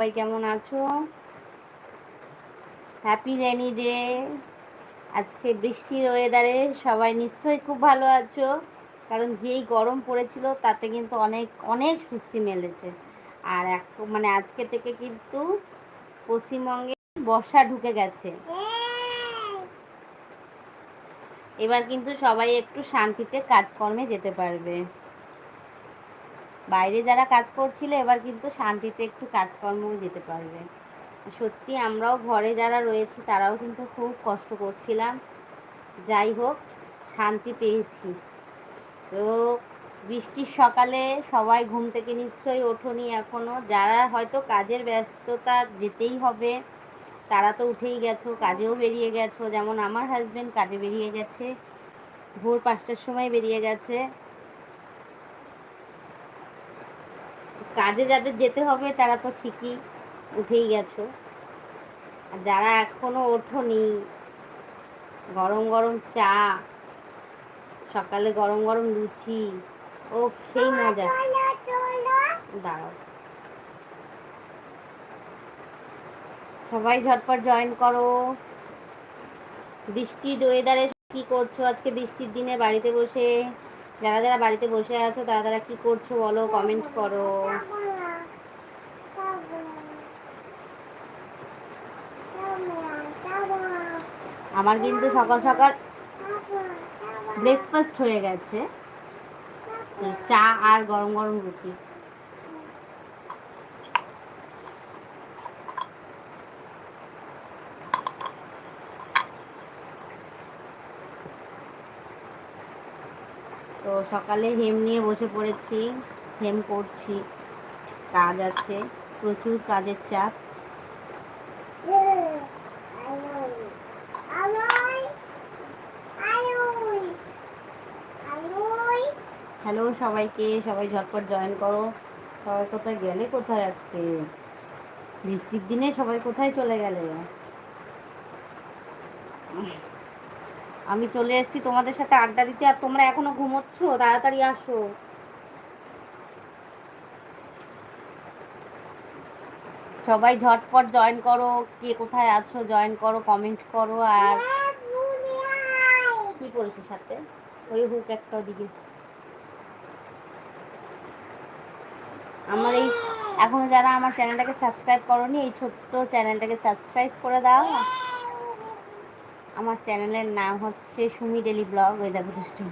সবাই কেমন আছো? হ্যাপি রেনি ডে আজকে বৃষ্টির ওয়েদারে সবাই নিশ্চয়ই খুব ভালো আছো। কারণ যেই গরম পড়েছিল, তাতে কিন্তু অনেক অনেক সুস্থি মেলেছে। আর এক মানে আজকে থেকে কিন্তু পশ্চিমবঙ্গে বর্ষা ঢুকে গেছে। এবার কিন্তু সবাই একটু শান্তিতে কাজকর্মে যেতে পারবে। বাইরে যারা কাজ করছিল, এবার কিন্তু শান্তিতে একটু কাজকর্ম যেতে পারবে। সত্যি আমরাও ঘরে যারা রয়েছি, তারাও কিন্তু খুব কষ্ট করছিলাম। যাই হোক, শান্তি পেয়েছি। তো বৃষ্টির সকালে সবাই ঘুম থেকে নিশ্চয়ই ওঠোনি এখনও যারা হয়তো কাজের ব্যস্ততা যেতেই হবে, তারা তো উঠেই গেছো, কাজেও বেরিয়ে গেছো। যেমন আমার হাজব্যান্ড কাজে বেরিয়ে গেছে, ভোর পাঁচটার সময় বেরিয়ে গেছে। কাজে যাদের যেতে হবে, তারা তো ঠিকই উঠেই গেছো। আর যারা এখনও ওঠোনি, গরম গরম চা, সকালে গরম গরম লুচি, ও সেই মজা। দাঁড়াও। সবাই ঝটপট জয়েন করো। বৃষ্টির ওয়েদারে কি করছ? আজকে বৃষ্টির দিনে বাড়িতে বসে যারা যারা বাড়িতে বসে আছো, তারা তারা কি করছ বলো? কমেন্ট করো। আমার কিন্তু সকাল সকাল ব্রেকফাস্ট হয়ে গেছে। চা আর গরম গরম রুটি। তো সকালে হেম নিয়ে বসে পড়েছি হেম করছি, কাজ আছে, প্রচুর কাজের চাপ। হ্যালো সবাইকে, সবাই ঝটপট জয়েন করো। সবাই কোথায় গেলে কোথায় আজকে? বৃষ্টির দিনে সবাই কোথায় চলে গেলে? আমি চলে এসেছি তোমাদের সাথে আড্ডা দিতে, আর তোমরা এখনও ঘুমোচ্ছ? তাড়াতাড়ি আসো। সবাই ঝটপট জয়েন করো। কে কোথায় আছো জয়েন করো কমেন্ট করো, আর কি করেছে সাথে? ওই হুক একটা ওদিকে। আমার এই এখনও যারা আমার চ্যানেলটাকে সাবস্ক্রাইব করনি, এই ছোট্ট চ্যানেলটাকে সাবস্ক্রাইব করে দাও। আমার চ্যানেলের নাম হচ্ছে সুমি ডেলি ব্লগ ওই দেখো দুষ্টু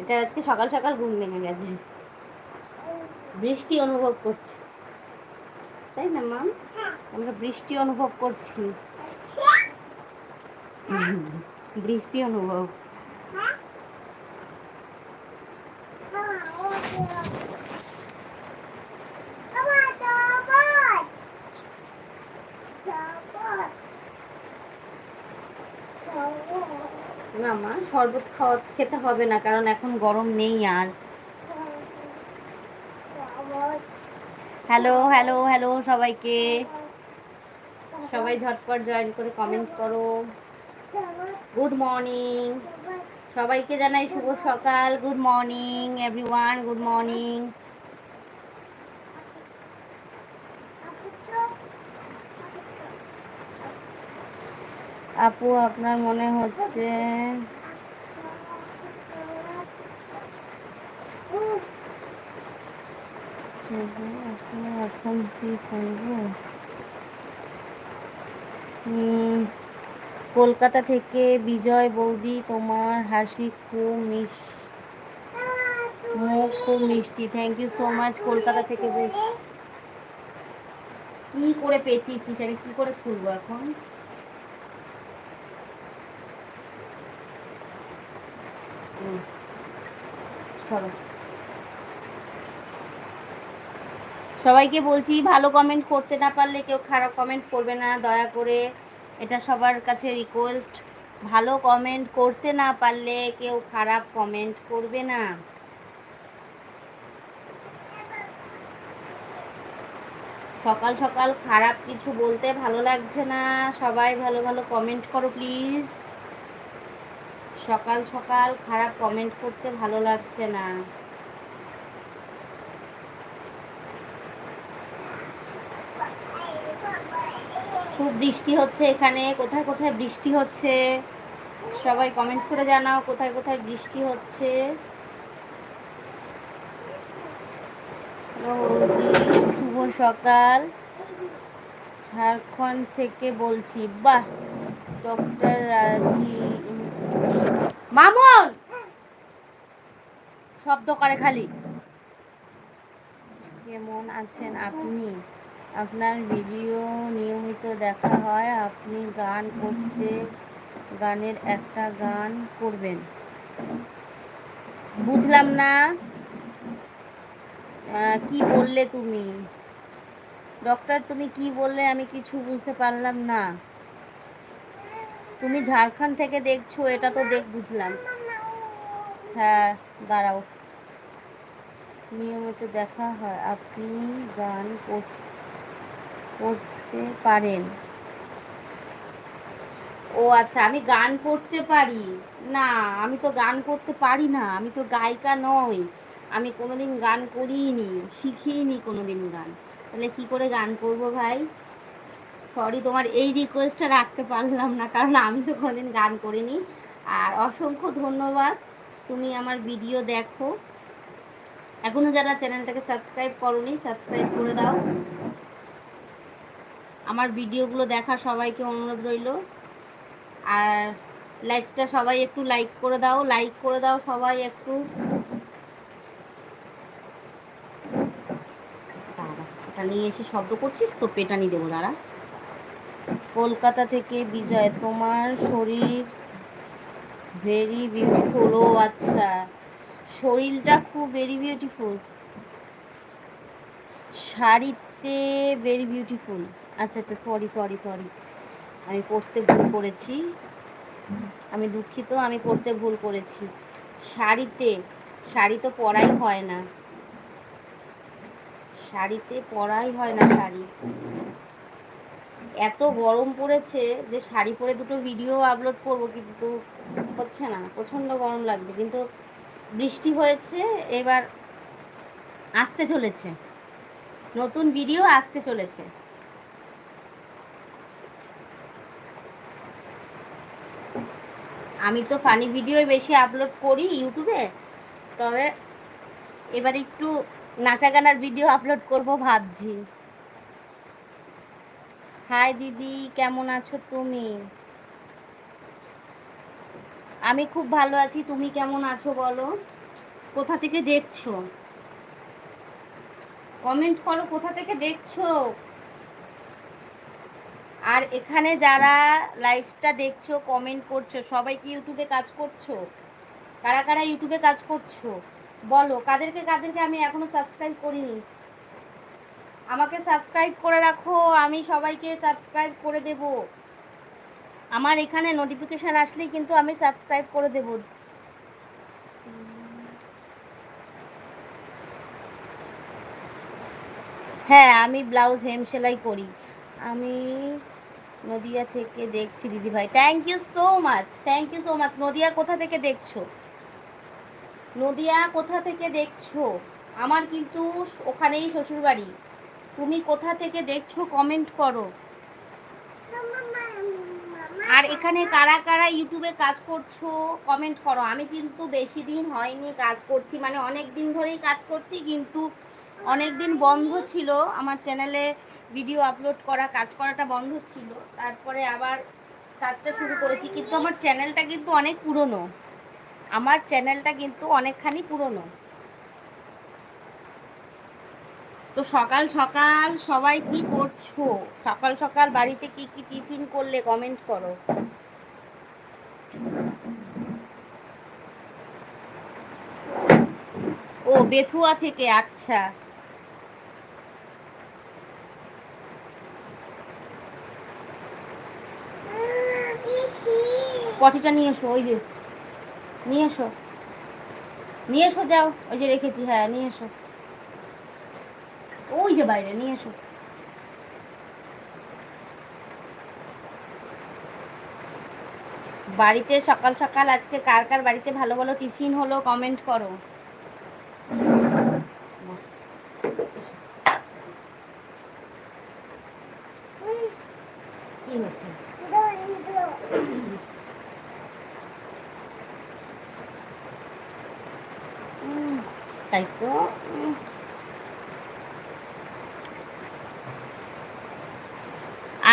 এটা আজকে সকাল সকাল ঘুম ভেঙে গেছে। বৃষ্টি অনুভব করছি। তাই না, মা? আমরা বৃষ্টি অনুভব করছি। বৃষ্টি অনুভব। না মা, শরবত খাওয়া, খেতে হবে না, কারণ এখন গরম নেই আর। হ্যালো হ্যালো হ্যালো সবাইকে। সবাই ঝটপট জয়েন করে কমেন্ট করো। গুড মর্নিং সবাইকে জানাই শুভ সকাল। Good morning everyone good morning আপু, আপনার মনে হচ্ছে? এখন কি করব কলকাতা থেকে বিজয় বৌদি, তোমার হাসি খুব মিস মুখ খুব মিষ্টি। Thank you so much Kolkata থেকে কি করে পেয়েছিস? হিসাবে কি করে খুলবো এখন? সবাইকে বলছি, ভালো কমেন্ট করতে না পারলে কেউ খারাপ কমেন্ট করবে না, দয়া করে। এটা সবার কাছে রিকোয়েস্ট ভালো কমেন্ট করতে না পারলে কেউ খারাপ কমেন্ট করবে না। সকাল সকাল খারাপ কিছু বলতে ভালো লাগছে না। সবাই ভালো ভালো কমেন্ট করো প্লিজ সকাল সকাল খারাপ কমেন্ট করতে ভালো লাগছে না। খুব বৃষ্টি হচ্ছে এখানে। কোথায় কোথায় বৃষ্টি হচ্ছে? সবাই কমেন্ট করে জানাও কোথায় কোথায় বৃষ্টি হচ্ছে। শুভ সকাল। ঝাড়খণ্ড থেকে বলছি, বাহ ডক্টর রাজি মামন! শব্দ করে খালি। কেমন আছেন আপনি? আপনার ভিডিও নিয়মিত দেখা হয়, আপনি গান করতে, গানের একটা গান করবেন। বুঝলাম না কি বললে তুমি? ডক্টর তুমি কি বললে আমি কিছু বুঝতে পারলাম না। তুমি ঝাড়খণ্ড থেকে দেখছ, এটা তো দেখ, বুঝলাম। হ্যাঁ দাঁড়াও। নিয়মিত দেখা হয়, আপনি গান কর- করতে পারেন। ও আচ্ছা আমি গান করতে পারি। না, আমি তো গান করতে পারি না, আমি তো গায়িকা নই। আমি কোনোদিন গান করিনি শিখিনি কোনোদিন গান। তাহলে কি করে গান করব ভাই? সরি, তোমার এই রিকোয়েস্টটা রাখতে পারলাম না, কারণ আমি তো কোনোদিন গান করিনি। আর অসংখ্য ধন্যবাদ, তুমি আমার ভিডিও দেখো। এখনও যারা চ্যানেলটাকে সাবস্ক্রাইব করনি সাবস্ক্রাইব করে দাও। আমার ভিডিওগুলো দেখা সবাইকে অনুরোধ রইল। আর লাইকটা সবাই একটু লাইক করে দাও লাইক করে দাও সবাই একটু। নিয়ে এসে শব্দ করছিস? তো পেটানি দেবো, দাঁড়া। কলকাতা থেকে বিজয়, তোমার শরীর ভেরি বিউটিফুল ও আচ্ছা। শরীরটা খুব ভেরি বিউটিফুল শাড়িতে ভেরি বিউটিফুল আচ্ছা আচ্ছা সরি সরি সরি আমি পড়তে ভুল করেছি। আমি দুঃখিত, আমি পড়তে ভুল করেছি। শাড়িতে, শাড়ি তো পরাই হয় না। শাড়িতে পরাই হয় না শাড়ি। এত গরম পড়েছে যে শাড়ি পরে দুটো ভিডিও আপলোড করব, কিন্তু হচ্ছে না, প্রচণ্ড গরম লাগছে। কিন্তু বৃষ্টি হয়েছে, এবার আসতে চলেছে। নতুন ভিডিও আসতে চলেছে। আমি তো ফানি ভিডিও বেশি আপলোড করি ইউটিউবে, তবে এবার একটু নাচা গানার ভিডিও আপলোড করব ভাবছি। হাই দিদি, কেমন আছো তুমি? আমি খুব ভালো আছি, তুমি কেমন আছো বলো? কোথা থেকে দেখছ? কমেন্ট করো, কোথা থেকে দেখছ? আর এখানে যারা লাইভটা দেখছ কমেন্ট করছ, সবাই কি ইউটিউবে কাজ করছ? কারা কারা ইউটিউবে কাজ করছ? বলো, কাদেরকে কাদেরকে আমি এখনও সাবস্ক্রাইব করিনি? আমাকে সাবস্ক্রাইব করে রাখো, আমি সবাইকে সাবস্ক্রাইব করে দেব। আমার এখানে নোটিফিকেশান আসলেই কিন্তু আমি সাবস্ক্রাইব করে দেব। হ্যাঁ আমি ব্লাউজ হেম সেলাই করি। আমি নদিয়া থেকে দেখছি দিদি ভাই thank you so much thank you so much Nadia কোথা থেকে দেখছ? নদিয়া কোথা থেকে দেখছ? আমার কিন্তু ওখানেই শ্বশুরবাড়ি। তুমি কোথা থেকে দেখছ কমেন্ট করো। আর এখানে কারা কারা ইউটিউবে কাজ করছ কমেন্ট করো। আমি কিন্তু বেশি দিন হয়নি কাজ করছি মানে অনেক দিন ধরেই কাজ করছি, কিন্তু অনেক দিন বন্ধ ছিল। আমার চ্যানেলে ভিডিও আপলোড করা, কাজ করাটা বন্ধ ছিল। তারপরে আবার কাজটা শুরু করেছি, কিন্তু আমার চ্যানেলটা কিন্তু অনেক পুরনো। আমার চ্যানেলটা কিন্তু অনেকখানি পুরনো। তো সকাল সকাল সবাই কি করছ? সকাল সকাল বাড়িতে কি কি টিফিন করলে কমেন্ট করো। ও, বেথুয়া থেকে আচ্ছা। পটিটা নিয়ে এসো, ওই যে। নিয়ে এসো। নিয়ে এসো, যাও। ওই যে রেখেছি হ্যাঁ নিয়ে এসো। ওই যে বাইরে, নিয়ে এসো। বাড়িতে সকাল সকাল আজকে কার কার বাড়িতে ভালো ভালো টিফিন হলো কমেন্ট করো হচ্ছে উম, তাই তো উম।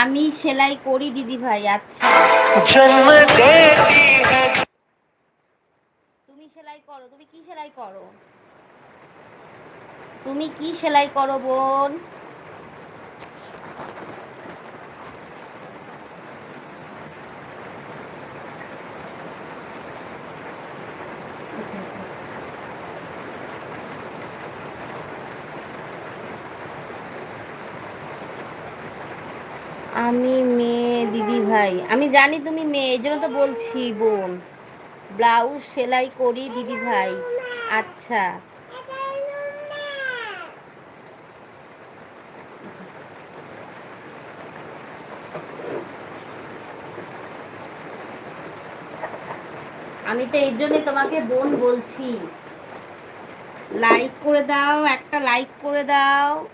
আমি সেলাই করি, দিদি ভাই আচ্ছা। তুমি সেলাই করো, তুমি কি সেলাই করো? তুমি কি সেলাই করো, বোন? আমি জানি তুমি মেয়ে, এই জন্য তো বলছি, বোন। ব্লাউজ সেলাই করি, দিদি ভাই। আচ্ছা। আমি তো এই জন্যই তোমাকে বোন বলছি। লাইক করে দাও, একটা লাইক করে দাও।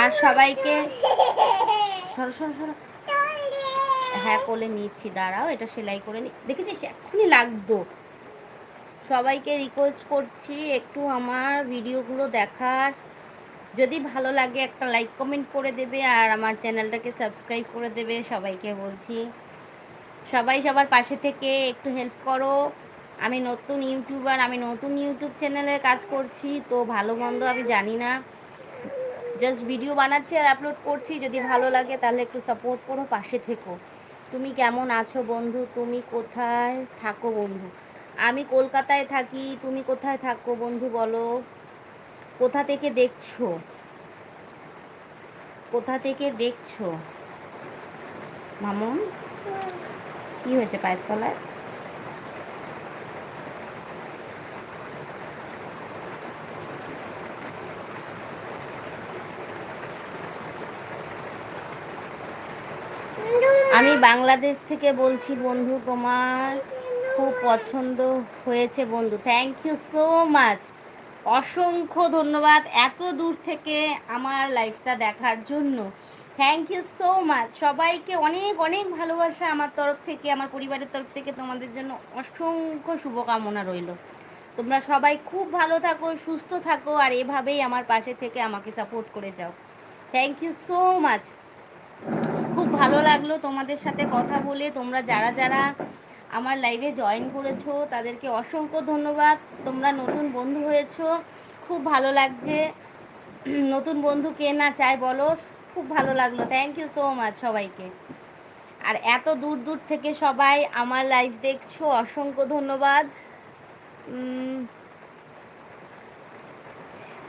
আর সবাইকে সরো সরো সরো। হ্যাঁ কোলে নিচ্ছি, দাঁড়াও, এটা সেলাই করে নি দেখেছিস? এখনই লাগতো সবাইকে রিকোয়েস্ট করছি একটু আমার ভিডিওগুলো দেখার। যদি ভালো লাগে একটা লাইক কমেন্ট করে দেবে আর আমার চ্যানেলটাকে সাবস্ক্রাইব করে দেবে, সবাইকে বলছি। সবাই সবার পাশে থেকে একটু হেল্প করো। আমি নতুন ইউটিউবার আমি নতুন ইউটিউব চ্যানেলে কাজ করছি, তো ভালো মন্দ আমি জানি না। জাস্ট ভিডিও বানাচ্ছি আর আপলোড করছি। যদি ভালো লাগে তাহলে একটু সাপোর্ট করো, পাশে থেকো। তুমি কেমন আছো বন্ধু? তুমি কোথায় থাকো বন্ধু? আমি কলকাতায় থাকি, তুমি কোথায় থাকো বন্ধু বলো? কোথা থেকে দেখছ? কোথা থেকে দেখছ? মামুন? কি হয়েছে পায়ের তলায় আমি বাংলাদেশ থেকে বলছি, বন্ধু, তোমার খুব পছন্দ হয়েছে বন্ধু। থ্যাংক ইউ সো মাচ অসংখ্য ধন্যবাদ এত দূর থেকে আমার লাইফটা দেখার জন্য। থ্যাংক ইউ সো মাচ সবাইকে অনেক অনেক ভালোবাসা আমার তরফ থেকে, আমার পরিবারের তরফ থেকে। তোমাদের জন্য অসংখ্য শুভকামনা রইল। তোমরা সবাই খুব ভালো থাকো, সুস্থ থাকো, আর এভাবেই আমার পাশে থেকে আমাকে সাপোর্ট করে যাও। থ্যাংক ইউ সো মাচ ভালো লাগল তোমাদের সাথে কথা বলে। তোমরা যারা যারা আমার লাইভে জয়েন করেছ, তাদেরকে অসংখ্য ধন্যবাদ। তোমরা নতুন বন্ধু হয়েছো, খুব ভালো লাগছে। নতুন বন্ধু কে না চায় বলো, খুব ভালো লাগল। থ্যাংক ইউ সো মাচ সবাইকে। আর এত দূর দূর থেকে সবাই আমার লাইভ দেখছ, অসংখ্য ধন্যবাদ।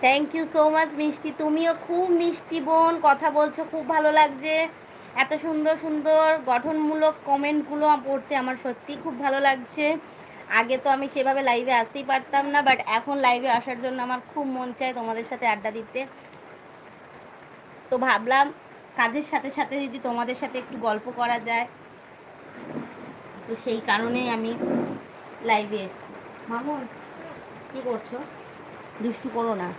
থ্যাংক ইউ সো মাচ মিষ্টি। তুমিও খুব মিষ্টি বোন, কথা বলছো, খুব ভালো লাগছে। এত সুন্দর সুন্দর গঠনমূলক কমেন্টগুলো পড়তে আমার সত্যি খুব ভালো লাগছে। আগে তো আমি সেভাবে লাইভে আসতেই পারতাম না বাট এখন লাইভে আসার জন্য আমার খুব মন চায় তোমাদের সাথে আড্ডা দিতে। তো ভাবলাম কাজের সাথে সাথে যদি তোমাদের সাথে একটু গল্প করা যায়। তো সেই কারণেই আমি লাইভে এসছি। মামুন কী করছ? দুষ্টু করো না।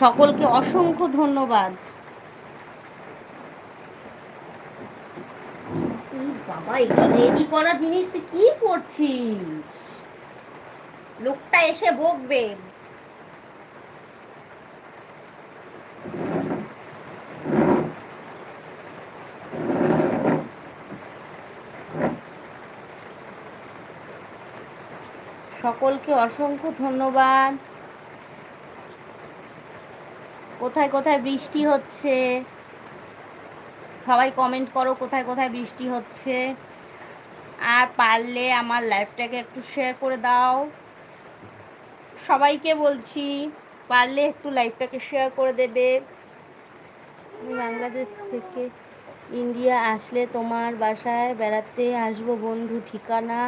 সকলকে অসংখ্য ধন্যবাদ এই বাবা এগুলো রেডি করা জিনিস, তুই কি করছিস? লোকটা এসে বকবে। সকলকে অসংখ্য ধন্যবাদ। কোথায় কোথায় বৃষ্টি হচ্ছে? সবাই কমেন্ট করো কোথায় কোথায় বৃষ্টি হচ্ছে। আর পারলে আমার লাইফটাকে একটু শেয়ার করে দাও। সবাইকে বলছি, পারলে একটু লাইফটাকে শেয়ার করে দেবে। বাংলাদেশ থেকে ইন্ডিয়া আসলে তোমার বাসায় বেড়াতে আসব বন্ধু, ঠিকানা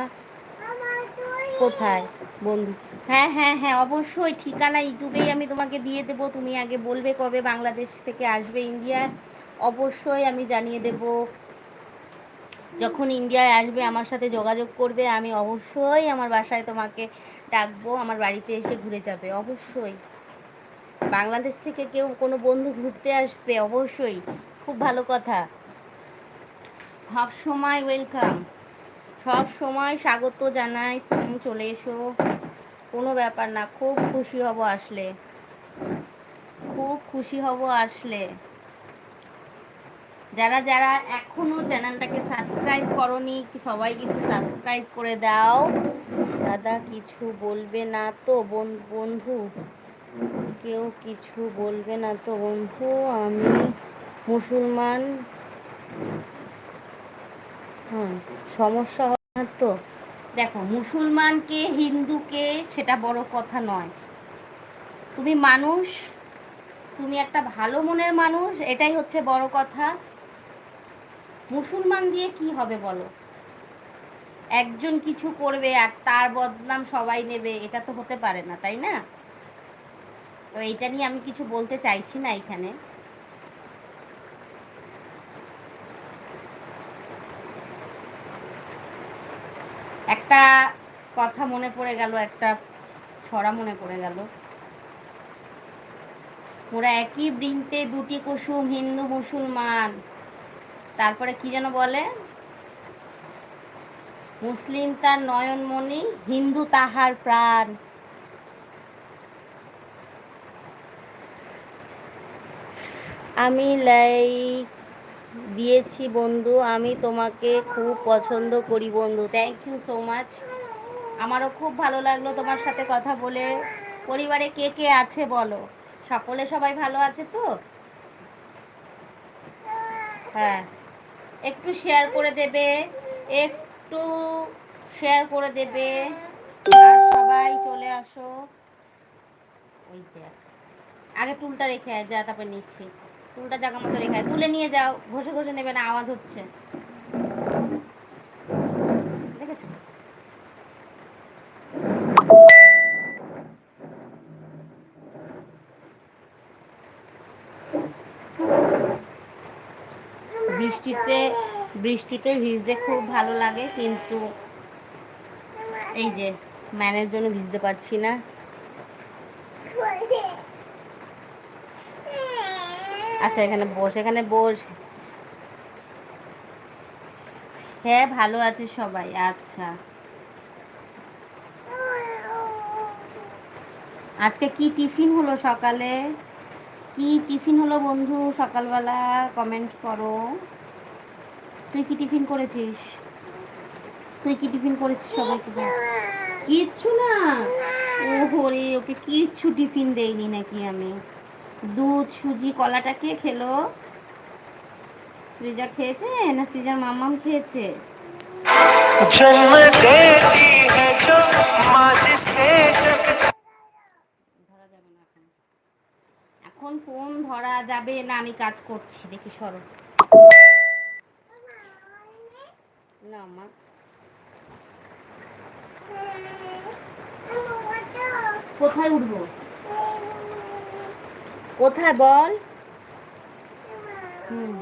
কোথায় বন্ধু? হ্যাঁ হ্যাঁ হ্যাঁ অবশ্যই ঠিকানা ইউটিউবেই আমি তোমাকে দিয়ে দেবো। তুমি আগে বলবে কবে বাংলাদেশ থেকে আসবে ইন্ডিয়ায় অবশ্যই আমি জানিয়ে দেব। যখন ইন্ডিয়ায় আসবে, আমার সাথে যোগাযোগ করবে, আমি অবশ্যই আমার বাসায় তোমাকে ডাকবো, আমার বাড়িতে এসে ঘুরে যাবে, অবশ্যই। বাংলাদেশ থেকে কেউ কোনো বন্ধু ঘুরতে আসবে, অবশ্যই। খুব ভালো কথা। সব সময় ওয়েলকাম সব সময় স্বাগত জানাই, তুমি চলে এসো। কোনো ব্যাপার না, খুব খুশি হব আসলে। খুব খুশি হব আসলে। যারা যারা এখনও চ্যানেলটাকে সাবস্ক্রাইব করনি সবাই কিন্তু সাবস্ক্রাইব করে দাও। দাদা কিছু বলবে না তো বন- বন্ধু? কেউ কিছু বলবে না তো বন্ধু? আমি মুসলমান। হুম, সমস্যা হয় না তো? দেখো মুসলমানকে হিন্দুকে সেটা বড় কথা নয়। তুমি মানুষ, তুমি একটা ভালো মনের মানুষ, এটাই হচ্ছে বড় কথা। মুসলমান দিয়ে কি হবে বলো? একজন কিছু করবে আর তার বদনাম সবাই নেবে, এটা তো হতে পারে না, তাই না? তো এইটা নিয়ে আমি কিছু বলতে চাইছি না এখানে। একটা কথা মনে পড়ে গেল, একটা ছড়া মনে পড়ে গেল। ওরা একই বৃন্তে দুটি কুসুম, হিন্দু, মুসলমান। তারপরে কি যেন বলে? মুসলিম তার নয়নমণি, হিন্দু তাহার প্রাণ। আমি লাইক দিয়েছি বন্ধু, আমি তোমাকে খুব পছন্দ করি বন্ধু। থ্যাংক ইউ সো মাচ আমারও খুব ভালো লাগল তোমার সাথে কথা বলে। পরিবারে কে কে আছে বলো? সকলে সবাই ভালো আছে তো? হ্যাঁ। একটু শেয়ার করে দেবে, একটু শেয়ার করে দেবে। সবাই চলে আসো। ওই দেখ। আগে টুলটা রেখে যা তারপর নিচ্ছি। টুলটা জায়গা মতো রেখে। তুলে নিয়ে যাও। ঘষে ঘষে নেবে না, আওয়াজ হচ্ছে। দেখেছ? বৃষ্টিতে বৃষ্টিতে ভিজতে খুব ভালো লাগে, কিন্তু এই যে ম্যানের জন্য ভিজতে পারছি না। আচ্ছা এখানে বস এখানে বস। হ্যাঁ ভালো আছে সবাই আচ্ছা। আজকে কি টিফিন হলো সকালে? কি টিফিন হলো বন্ধু? সকালবেলা কমেন্ট করো। তুই কি টিফিন করেছিস? তুই কি টিফিন করেছিস সবাইকে কিচ্ছু না। ও হরে ওকে কিচ্ছু টিফিন দেইনি নাকি আমি। দুধ, সুজি, কলাটা কে খেলো? সৃজা খেয়েছে না সৃজার মামাম খেয়েছে? এখন। ফোন ধরা যাবে না, আমি কাজ করছি। দেখি সরব না মা। কোথায় উঠবো? কোথায় বল? হুম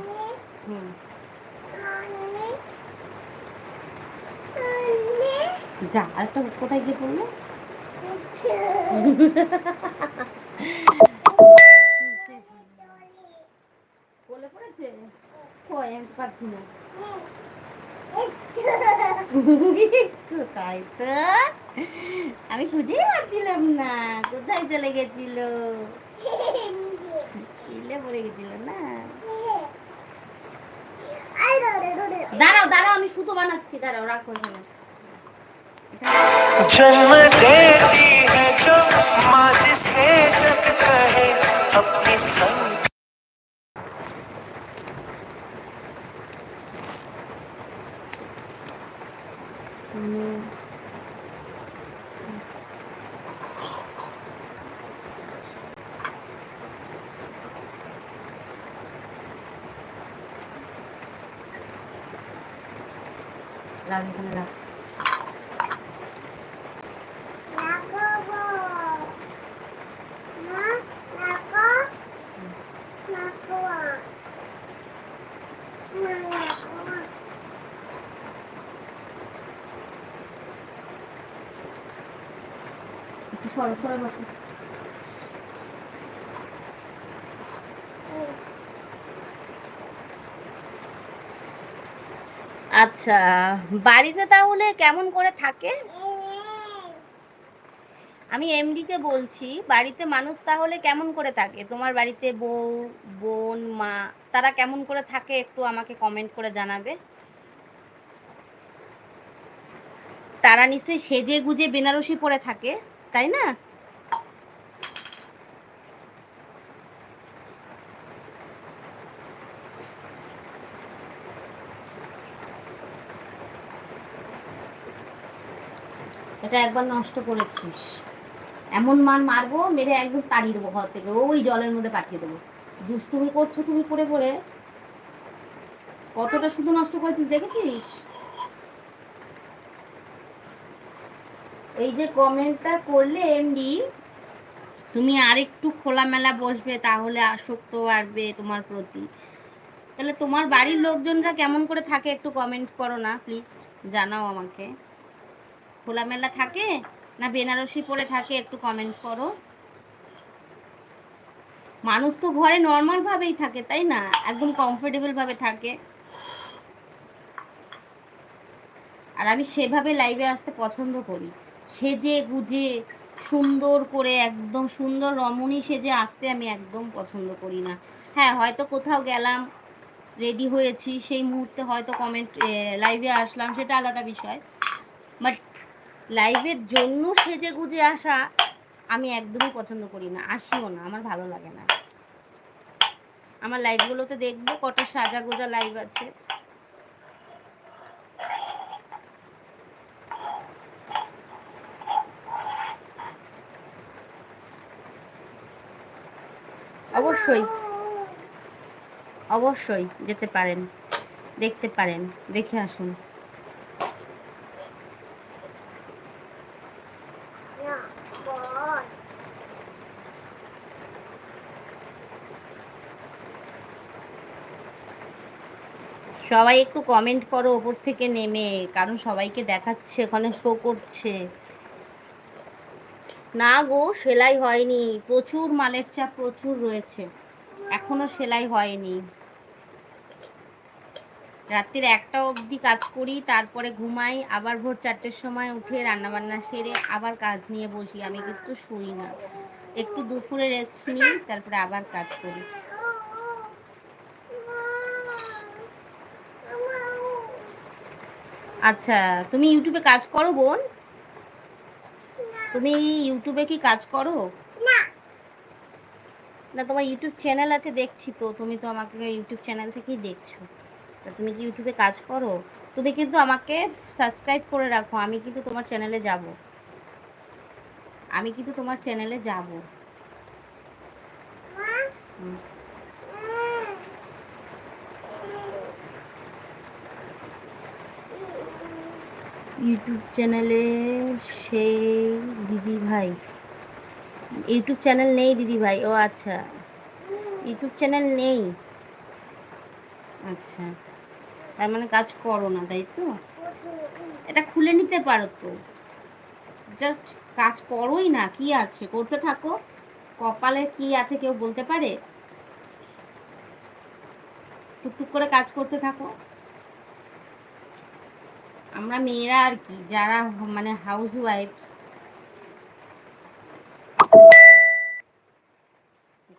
হুম। যা আরেকটা কোথায় গিয়ে পড়ল? কোলে পড়েছে? কই আমি তো পাচ্ছি না। কোথায় তো আমি খুঁজেই পাচ্ছিলাম না কোথায় চলে গেছিল চিলে পড়ে গেছিল না দাঁড়াও দাঁড়াও আমি সুতো বানাচ্ছি দাঁড়াও রাখো এখানে जन्म देती है जो माँ जिसे जग कहे अपनी संग রাখ একটু সরো সরো বসো আচ্ছা বাড়িতে তাহলে কেমন করে থাকে? আমি এমডিকে বলছি, বাড়িতে মানুষ তাহলে কেমন করে থাকে? তোমার বাড়িতে বউ, বোন, মা, তারা কেমন করে থাকে একটু আমাকে কমেন্ট করে জানাবে। তারা নিশ্চয়ই সেজে গুজে বেনারসি পরে থাকে, তাই না? এটা একবার নষ্ট করেছিস। এমন মার মারবো, মেরে একদম তাড়িয়ে দেবো ঘর থেকে। ওই জলের মধ্যে পাঠিয়ে দেবো। দুষ্টুমি করছ তুমি করে করে। কতটা শুধু নষ্ট করেছিস দেখেছিস? এই যে কমেন্টটা করলে এমডি, তুমি আরেকটু খোলামেলা বসবে, তাহলে আসক্ত বাড়বে তোমার প্রতি। তাহলে তোমার বাড়ির লোকজনরা কেমন করে থাকে একটু কমেন্ট করো না প্লিজ জানাও আমাকে। খোলামেলা থাকে না বেনারসি পরে থাকে একটু কমেন্ট করো? মানুষ তো ঘরে নর্মাল ভাবেই থাকে, তাই না? একদম কমফোর্টেবল ভাবে থাকে। আর আমি সেভাবে লাইভে আসতে পছন্দ করি। সেজে গুজে, সুন্দর করে, একদম সুন্দর রমণী সেজে আসতে আমি একদম পছন্দ করি না। হ্যাঁ হয়তো কোথাও গেলাম রেডি হয়েছি, সেই মুহূর্তে হয়তো কমেন্ট লাইভে আসলাম, সেটা আলাদা বিষয়। বাট লাইভের জন্য সেজে গুজে আসা আমি একদমই পছন্দ করি না, আসিও না, আমার ভালো লাগে না। আমার লাইভগুলোতে দেখব কটা সাজা গোজা লাইভ আছে। অবশ্যই অবশ্যই যেতে পারেন, দেখতে পারেন, দেখে আসুন। সবাই একটু কমেন্ট করো, ওপর থেকে নেমে, কারণ সবাইকে দেখাচ্ছে, ওখানে শো করছে। না গো, সেলাই হয়নি। প্রচুর মালের চাপ, প্রচুর রয়েছে। এখনও সেলাই হয়নি। রাত্রির একটা অবধি কাজ করি, তারপরে ঘুমাই, আবার ভোর চারটের সময় উঠে রান্নাবান্না সেরে আবার কাজ নিয়ে বসি। আমি কিন্তু শুই না। একটু দুপুরে রেস্ট নিই, তারপরে আবার কাজ করি। আচ্ছা তুমি ইউটিউবে কাজ করো বোন? তুমি ইউটিউবে কি কাজ করো? না। তোমার ইউটিউব চ্যানেল আছে দেখছি তো। তুমি তো আমাকে ইউটিউব চ্যানেল থেকেই দেখছ। তা তুমি কি ইউটিউবে কাজ করো? তুমি কিন্তু আমাকে সাবস্ক্রাইব করে রাখো আমি কিন্তু তোমার চ্যানেলে যাব। আমি কিন্তু তোমার চ্যানেলে যাব। হুম। ইউটিউব চ্যানেলে সেই দিদি ভাই। ইউটিউব চ্যানেল নেই দিদি ভাই, ও আচ্ছা। ইউটিউব চ্যানেল নেই। আচ্ছা। তার মানে কাজ করো না, তাই তো? এটা খুলে নিতে পারো তো। জাস্ট কাজ করোই না, কি আছে? করতে থাকো। কপালে কি আছে কেউ বলতে পারে? টুকটুক করে কাজ করতে থাকো। আমরা মেয়েরা আর কি যারা মানে হাউস ওয়াইফ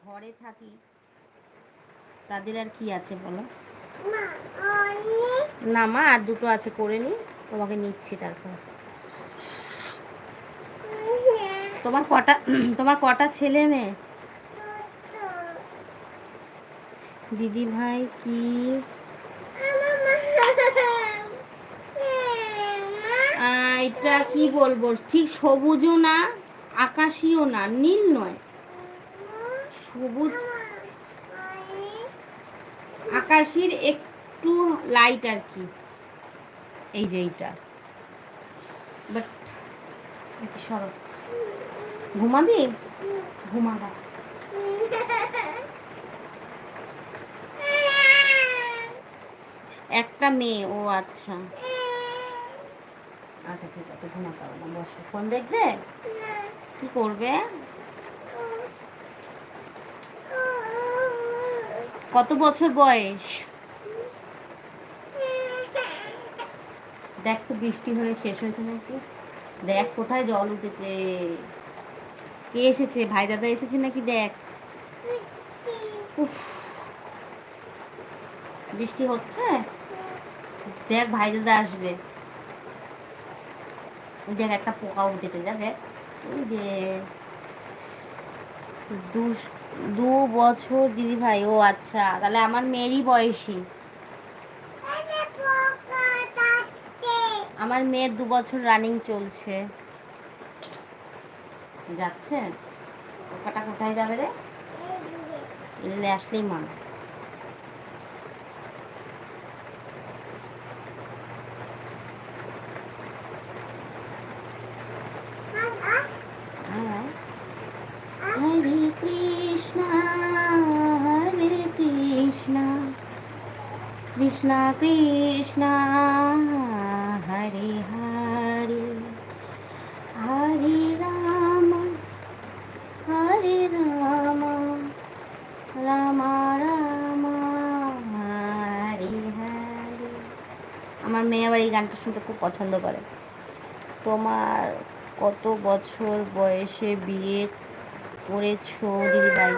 ঘরে থাকি তাদের আর কি আছে বলো? না মা আর দুটো আছে করে নি তোমাকে নিচ্ছি তারপর। তোমার কটা তোমার কটা ছেলে মেয়ে? দিদি ভাই কি? এটা কি বলব? ঠিক সবুজও না, আকাশিও না, নীল নয়। সবুজ আকাশির একটু লাইট আর কি। এই যে এইটা। বাট ঘুমাবি? ঘুমাবা। একটা মেয়ে, ও আচ্ছা। আচ্ছা ঠিক আছে, ঘুমাতে হবে না, বসো। ফোন দেখবে? কি করবে? কত বছর বয়স? দেখ তো, বৃষ্টি হয়ে শেষ হয়েছে নাকি? দেখ, কোথায় জল উঠেছে? কে এসেছে? ভাই দাদা এসেছে নাকি? দেখ। বৃষ্টি হচ্ছে? দেখ, ভাই দাদা আসবে। দেখ একটা পোকা উঠেছে যা দেখ ওই যে দু দু বছর, দিদি ভাই, ও আচ্ছা তাহলে আমার মেয়েরই বয়সী। আমার মেয়ের দু বছর রানিং চলছে। যাচ্ছে? পোকাটা কোথায় যাবে রে? আসলেই মা হ্যাঁ হরে কৃষ্ণ, হরে কৃষ্ণ। কৃষ্ণ কৃষ্ণ, হরে হরে। হরে রাম হরে রাম। রাম রাম, হরে হরে। আমার মেয়ে আবার এই গানটা শুনতে খুব পছন্দ করে। তোমার কত বছর বয়সে বিয়ে করেছ দিদিভাই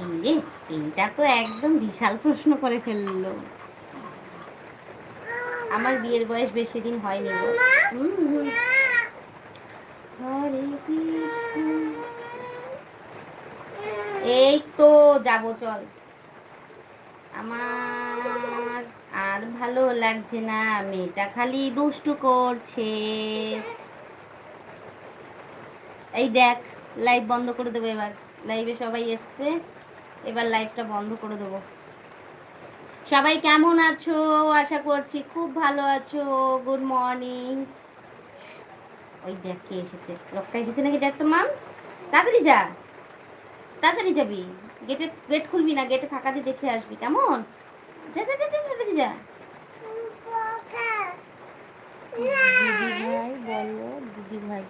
এই রে এইটা তো একদম বিশাল প্রশ্ন করে ফেলল। আমার বিয়ের বয়স বেশি দিন হয়নি গো। এই তো, যাব, চল। আমার আর ভালো লাগছে না, মেয়েটা খালি দুষ্টু করছে। এই দেখ লাইভ বন্ধ করে দেবো এবার। লাইভে সবাই এসছে এবার লাইভটা বন্ধ করে দেবো। সবাই কেমন আছো? আশা করছি খুব ভালো আছো। গুড মর্নিং ওই দেখ কে এসেছে? লোকটা এসেছে নাকি দেখ তো মাম তাড়াতাড়ি যা। তাড়াতাড়ি যাবি। গেটে গেট খুলবি না গেটে ফাঁকা দিয়ে দেখে আসবি কেমন? যা যা যা যা তাড়াতাড়ি যা। দিদি ভাই বলো দিদি ভাই।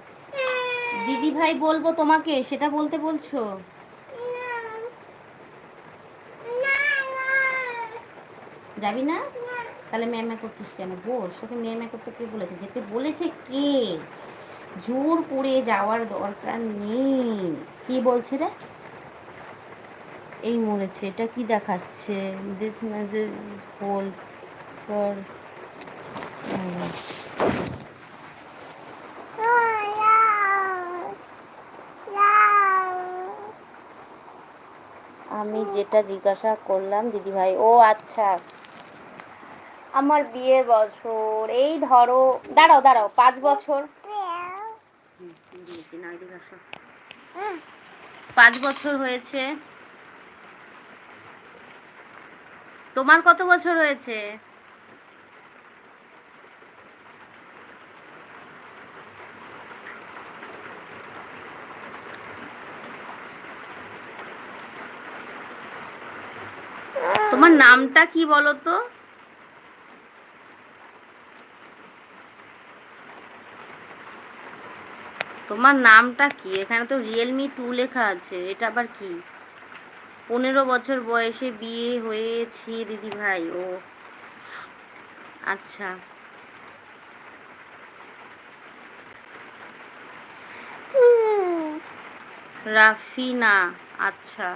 দিদি ভাই বলব তোমাকে, সেটা বলতে বলছো? যাবি না? তাহলে ম্যামা করছিস কেন? বস, তোকে ম্যামা করতে কে বলেছে? যেতে বলেছে কে? জোর করে যাওয়ার দরকার নেই। কি বলছে রে? এই মরেছে, এটা কি দেখাচ্ছে? দিস মেসেজ হোল্ড ফর আমি যেটা জিজ্ঞাসা করলাম, দিদিভাই, ও আচ্ছা। আমার বিয়ের বছর, এই ধরো, দাঁড়াও দাঁড়াও, পাঁচ বছর। পাঁচ বছর হয়েছে। তোমার কত বছর হয়েছে তোমার নামটা কি বলো তো তোমার নামটা কি? এখানে তো রিয়েলমি টু লেখা আছে, এটা আবার কি? পনেরো বছর বয়সে বিয়ে হয়েছি দিদি ভাই ও। আচ্ছা। রাফিনা আচ্ছা।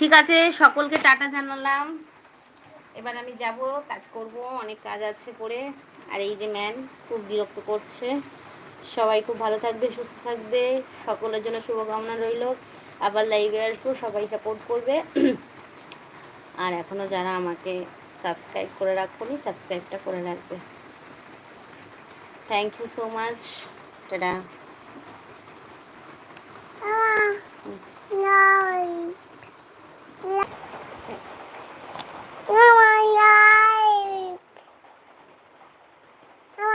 ঠিক আছে সকলকে টাটা জানালাম। এবার আমি যাব কাজ করব অনেক কাজ আছে পরে আর এই যে ম্যান খুব বিরক্ত করছে। সবাই খুব ভালো থাকবে সুস্থ থাকবে সকলের জন্য শুভকামনা রইল। আবার লাইভে আসব সবাই সাপোর্ট করবে। আর এখনও যারা আমাকে সাবস্ক্রাইব করে রাখবনি সাবস্ক্রাইবটা করে রাখবে। Thank you so much tata わわや